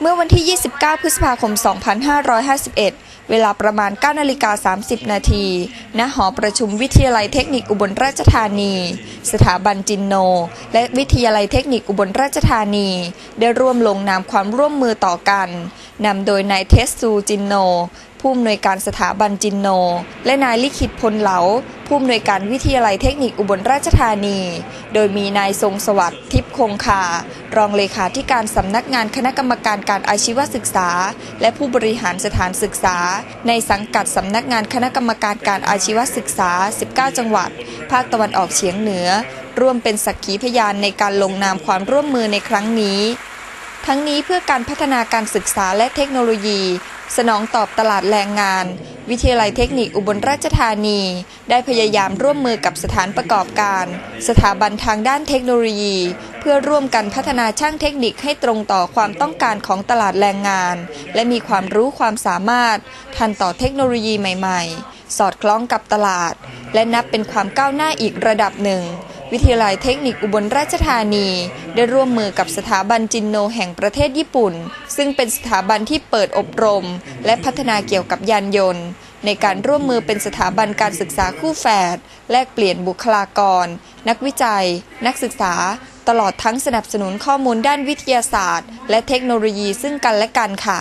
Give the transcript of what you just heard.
เมื่อวันที่ 29 พฤษภาคม 2551 เวลาประมาณ 9 นาฬิกา 30 นาที ณ หอประชุมวิทยาลัยเทคนิคอุบลราชธานี สถาบันจินโน และวิทยาลัยเทคนิคอุบลราชธานี ได้ร่วมลงนามความร่วมมือต่อกัน นำโดยนายเทสซูจินโนผู้อำนวยการสถาบันจินโน และนายลิขิตพลเหลา ผู้อำนวยการวิทยาลัยเทคนิคอุบลราชธานี โดยมีนายทรงสวัสดิ์ทิพย์คงคา รองเลขาธิการสำนักงานคณะกรรมการการอาชีวศึกษา และผู้บริหารสถานศึกษา ในสังกัดสำนักงานคณะกรรมการการอาชีวศึกษา 19 จังหวัด ภาคตะวันออกเฉียงเหนือ ร่วมเป็นสักขีพยานในการลงนามความร่วมมือในครั้งนี้ ทั้งนี้เพื่อการพัฒนาการศึกษาและเทคโนโลยี สนองตอบตลาดแรงงาน วิทยาลัยเทคนิคอุบลราชธานี ได้พยายามร่วมมือกับสถานประกอบการ สถาบันทางด้านเทคโนโลยี เพื่อร่วมกันพัฒนาช่างเทคนิคให้ตรงต่อความต้องการของตลาดแรงงาน และมีความรู้ความสามารถ ทันต่อเทคโนโลยีใหม่ ๆ สอดคล้องกับตลาด และนับเป็นความก้าวหน้าอีกระดับหนึ่ง วิทยาลัยเทคนิคอุบลราชธานี ได้ร่วมมือกับสถาบันจินโนแห่งประเทศญี่ปุ่น ซึ่งเป็นสถาบันที่เปิดอบรม และพัฒนาเกี่ยวกับยานยนต์ ในการร่วมมือเป็นสถาบันการศึกษาคู่แฝดแลกเปลี่ยนบุคลากร นักวิจัย นักศึกษา ตลอดทั้งสนับสนุนข้อมูลด้านวิทยาศาสตร์ และเทคโนโลยีซึ่งกันและกันค่ะ